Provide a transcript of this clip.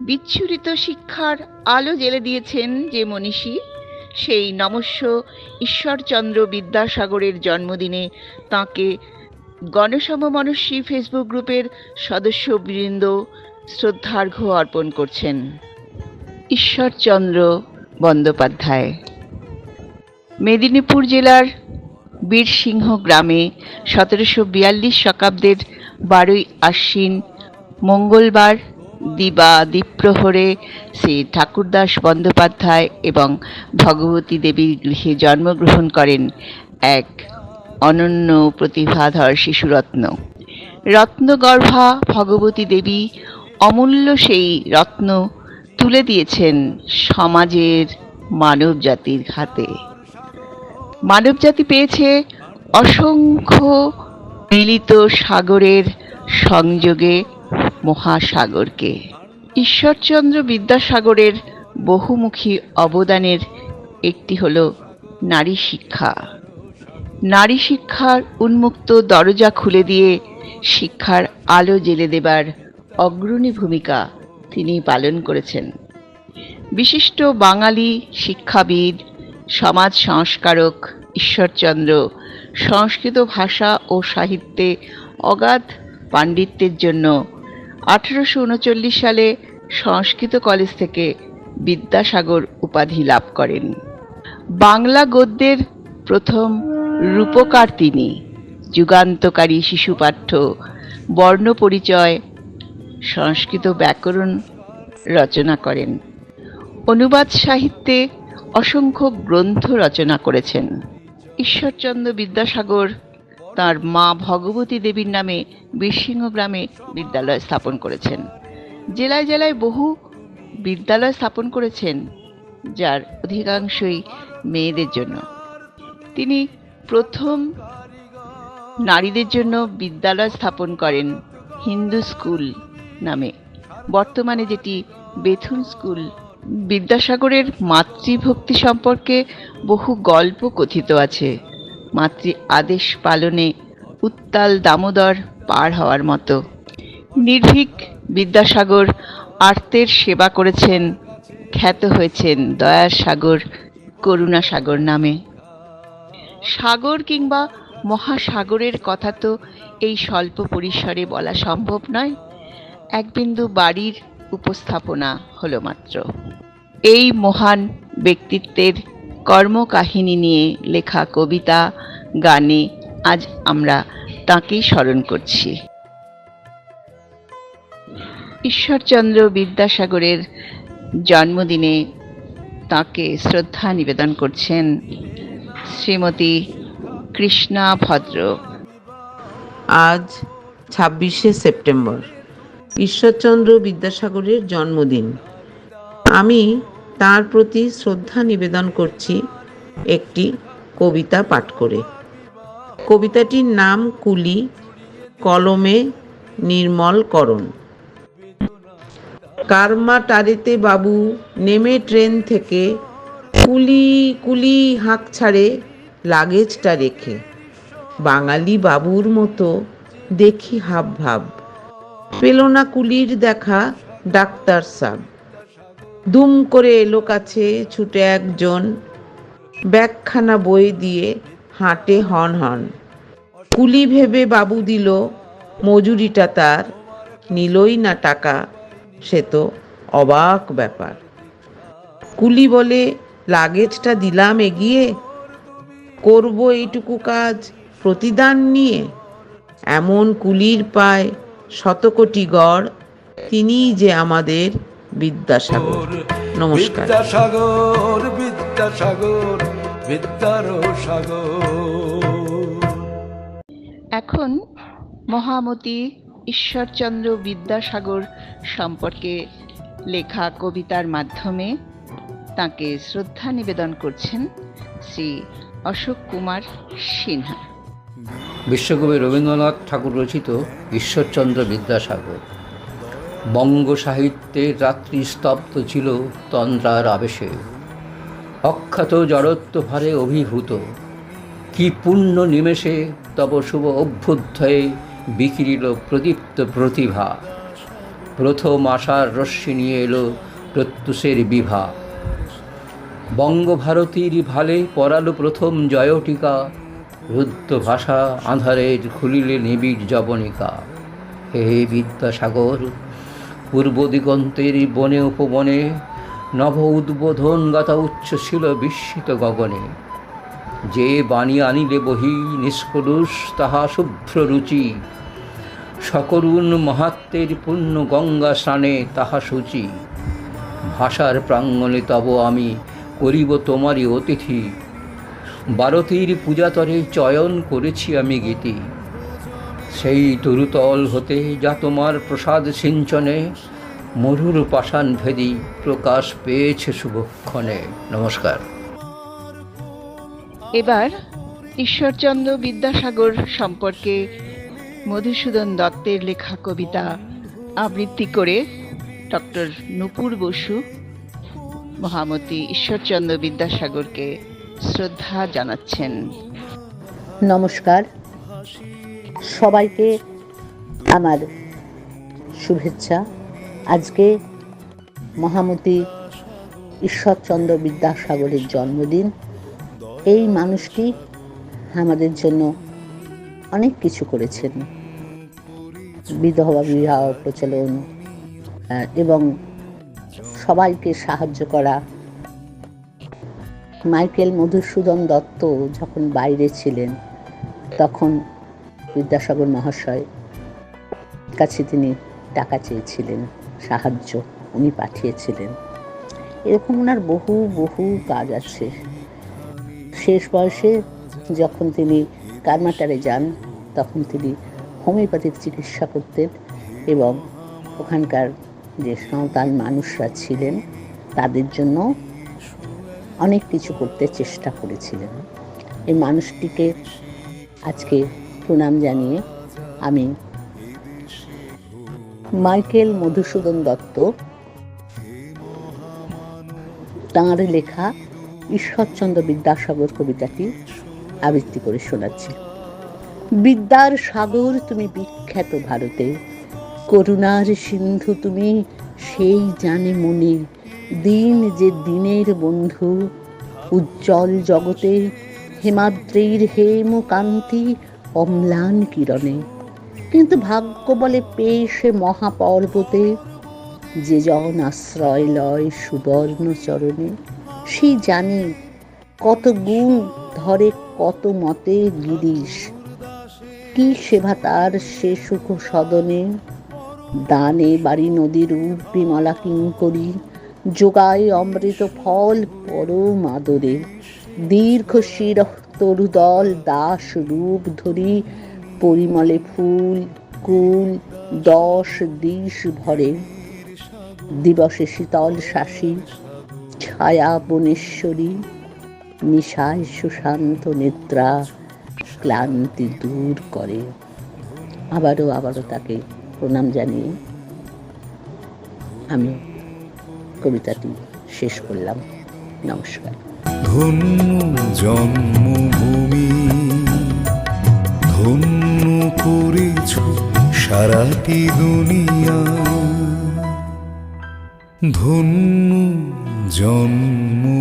বিচ্ছুরিত শিক্ষার আলো জেলে দিয়েছেন যে মনীষী, সেই নমস্য ঈশ্বরচন্দ্র বিদ্যাসাগরের জন্মদিনে তাঁকে গণসম মনস্বী ফেসবুক গ্রুপের সদস্যবৃন্দ শ্রদ্ধার্ঘ্য অর্পণ করছেন। ঈশ্বরচন্দ্র বন্দ্যোপাধ্যায়। মেদিনীপুর জেলার বীরসিংহ গ্রামে সতেরোশো বিয়াল্লিশ শকাব্দের বারোই আশ্বিন মঙ্গলবার দিবা দ্বীপ্রহরে শ্রী ঠাকুরদাস বন্দ্যোপাধ্যায় এবং ভগবতী দেবীর গৃহে জন্মগ্রহণ করেন এক অনন্য প্রতিভাধর শিশুরত্ন। রত্নগর্ভা ভগবতী দেবী অমূল্য সেই রত্ন তুলে দিয়েছেন সমাজের মানব জাতির হাতে। মানবজাতি পেয়েছে অসংখ্য মিলিত সাগরের সংযোগে মহাসাগরকে। ঈশ্বরচন্দ্র বিদ্যাসাগরের বহুমুখী অবদানের একটি হল নারী শিক্ষা। নারী শিক্ষার উন্মুক্ত দরজা খুলে দিয়ে শিক্ষার আলো জেলে দেবার অগ্রণী ভূমিকা তিনি পালন করেছেন। বিশিষ্ট বাঙালি শিক্ষাবিদ, সমাজ সংস্কারক ঈশ্বরচন্দ্র সংস্কৃত ভাষা ও সাহিত্যে অগাধ পাণ্ডিত্যের জন্য আঠেরোশো উনচল্লিশ সালে সংস্কৃত কলেজ থেকে বিদ্যাসাগর উপাধি লাভ করেন। বাংলা গদ্যের প্রথম রূপকার তিনি। যুগান্তকারী শিশুপাঠ্য বর্ণপরিচয় সংস্কৃত ব্যাকরণ রচনা করেন। অনুবাদ সাহিত্যে অসংখ্য গ্রন্থ রচনা করেছেন। ঈশ্বরচন্দ্র বিদ্যাসাগর তার মা ভগবতী দেবীর নামে বীরসিংহ গ্রামে বিদ্যালয় স্থাপন করেছেন। জেলায় জেলায় বহু বিদ্যালয় স্থাপন করেছেন, যার অধিকাংশই মেয়েদের জন্য। তিনি প্রথম নারীদের জন্য বিদ্যালয় স্থাপন করেন হিন্দু স্কুল নামে। বর্তমানে যেটি বেথুন স্কুল, বিদ্যাসাগরের মাতৃভক্তি সম্পর্কে বহু গল্প কথিত আছে। মাতৃ আদেশ পালনে উত্তাল দামোদর পার হওয়ার মতো। নির্ভীক বিদ্যাসাগর আর্তের সেবা করেছেন, খ্যাত হয়েছেন দয়ার সাগর করুণা সাগর নামে। সাগর কিংবা মহাসাগরের কথা তো এই স্বল্প পরিসরে বলা সম্ভব নয়, এক বিন্দু বাড়ির উপস্থাপনা হলো মাত্র। এই মহান ব্যক্তিত্বের কর্মকাহিনী নিয়ে লেখা কবিতা, গানে আজ আমরা তাঁকেই স্মরণ করছি। ঈশ্বরচন্দ্র বিদ্যাসাগরের জন্মদিনে তাকে শ্রদ্ধা নিবেদন করছেন শ্রীমতী কৃষ্ণা ভদ্র। আজ ছাব্বিশে সেপ্টেম্বর, ঈশ্বরচন্দ্র বিদ্যাসাগরের জন্মদিন। আমি তার প্রতি শ্রদ্ধা নিবেদন করছি একটি কবিতা পাঠ করে। কবিতাটির নাম কুলি, কলমে নির্মল নির্মলকরণ কারমাটারেতে বাবু নেমে ট্রেন থেকে কুলি কুলি হাঁক ছাড়ে লাগেজটা রেখে। বাঙালি বাবুর মতো দেখি হাব ভাব পেল না কুলির দেখা ডাক্তার সাব। দুম করে এলো কাছে ছুটে একজন ব্যাগখানা বই দিয়ে হাঁটে হন হন। কুলি ভেবে বাবু দিল, মজুরিটা তার, নিলই না টাকা, সে তো অবাক ব্যাপার। কুলি বলে, লাগেজটা দিলাম এগিয়ে, করব এইটুকু কাজ প্রতিদান নিয়ে। এমন কুলির পায় শতকোটি গড়, তিনিই যে আমাদের বিদ্যাসাগর। নমস্কার। বিদ্যাসাগর বিদ্যাসাগর বিদ্যারও সাগর এখন মহামতি ঈশ্বরচন্দ্র বিদ্যাসাগর সম্পর্কে লেখা কবিতার মাধ্যমে তাকে শ্রদ্ধা নিবেদন করছেন শ্রী অশোক কুমার সিনহা। বিশ্বকবি রবীন্দ্রনাথ ঠাকুর রচিত ঈশ্বরচন্দ্র বিদ্যাসাগর। বঙ্গ সাহিত্যের রাত্রি স্তব্ধ ছিল তন্দ্রার আবেশে। অখ্যাত জড়ত্ব ভারে অভিভূত। কি পূর্ণ নিমেষে তব শুভ অভ্যুদয়ে বিকিরিল প্রদীপ্ত প্রতিভা। প্রথম আশার রশ্মি নিয়ে এলো প্রত্যুষের বিভা। বঙ্গভারতীর ভালে পরালো প্রথম জয়টিকা, রুদ্ধ ভাষা আঁধারের খুলিলে নিবিড় জবনিকা। হে বিদ্যাসাগর পূর্ব দিগন্তের বনে উপবনে নব উদ্বোধন গাথা উচ্চ ছিল বিস্মিত গগনে। যে বাণী আনিলে বহি নিষ্কলুষ, তাহা শুভ্র রুচি। সকরুণ মহাত্মের পূর্ণ গঙ্গা স্নানে তাহা সূচি। ভাষার প্রাঙ্গণে তব আমি করিব তোমারই অতিথি। ভারতীর পূজাতরে চয়ন করেছি আমি গীতি। সেই তরুতল হতে যা তোমার প্রসাদ সিঞ্চনে মরুর পাষাণ ভেদি প্রকাশ পেয়েছে শুভক্ষণে। নমস্কার। এবার ঈশ্বরচন্দ্র বিদ্যাসাগর সম্পর্কে মধুসূদন দত্তের লেখা কবিতা আবৃত্তি করে ডক্টর নুপুর বসু মহামতি ঈশ্বরচন্দ্র বিদ্যাসাগরকে শ্রদ্ধা জানাচ্ছেন। নমস্কার। সবাইকে আমার শুভেচ্ছা। আজকে মহামতি ঈশ্বরচন্দ্র বিদ্যাসাগরের জন্মদিন। এই মানুষটি আমাদের জন্য অনেক কিছু করেছেন। বিধবা বিবাহ প্রচলন এবং সবাইকে সাহায্য করা। মাইকেল মধুসূদন দত্ত যখন বাইরে ছিলেন, তখন বিদ্যাসাগর মহাশয় কাছে তিনি টাকা চেয়েছিলেন, সাহায্য উনি পাঠিয়েছিলেন। এরকম ওনার বহু বহু কাজ আছে। শেষ বয়সে যখন তিনি কারমাটারে যান, তখন তিনি হোমিওপ্যাথিক চিকিৎসা করতেন এবং ওখানকার যে সাঁওতাল মানুষরা ছিলেন, তাদের জন্য অনেক কিছু করতে চেষ্টা করেছিলেন। এই মানুষটিকে আজকে প্রণাম জানিয়ে আমি মাইকেল মধুসূদন দত্ত। তাঁর লেখা ঈশ্বরচন্দ্র বিদ্যাসাগর কবিতাটি আবৃত্তি করে শোনাচ্ছি। বিদ্যার সাগর তুমি বিখ্যাত ভারতে, করুণার সিন্ধু তুমি সেই জানে মনে। দিন যে দিনের বন্ধু, উজ্জ্বল জগতে হেমাদ্রির হেম কান্তি অম্লান কিরণে। কিন্তু ভাগ্য বলে পেয়ে সে মহাপর্বতে। যে জন আশ্রয় লয় সুবর্ণ চরণে সেই জানে কত গুণ ধরে, কত মতে গিরিশ। কি সেবা তার সে সুখ সদনে? দানে বাড়ি নদীর রূপ বিমলা করি যোগায় অমৃত ফল পরম আদরে। দীর্ঘ শির তরুদল, দাস, রূপ ধরি পরিমলে ফুল, কুল, দশ, দিশ ভরে। দিবসে শীতল শাসী, ছায়া বনেশ্বরী, নিশায় সুশান্ত নিদ্রা ক্লান্তি দূর করে। আবারও আবারও তাকে প্রণাম জানিয়ে আমি কবিতাটি শেষ করলাম। নমস্কার। ধন্য জন্মভূমি। ধন্য করেছ সারাটি দুনিয়া। ধন্য জন্মভূমি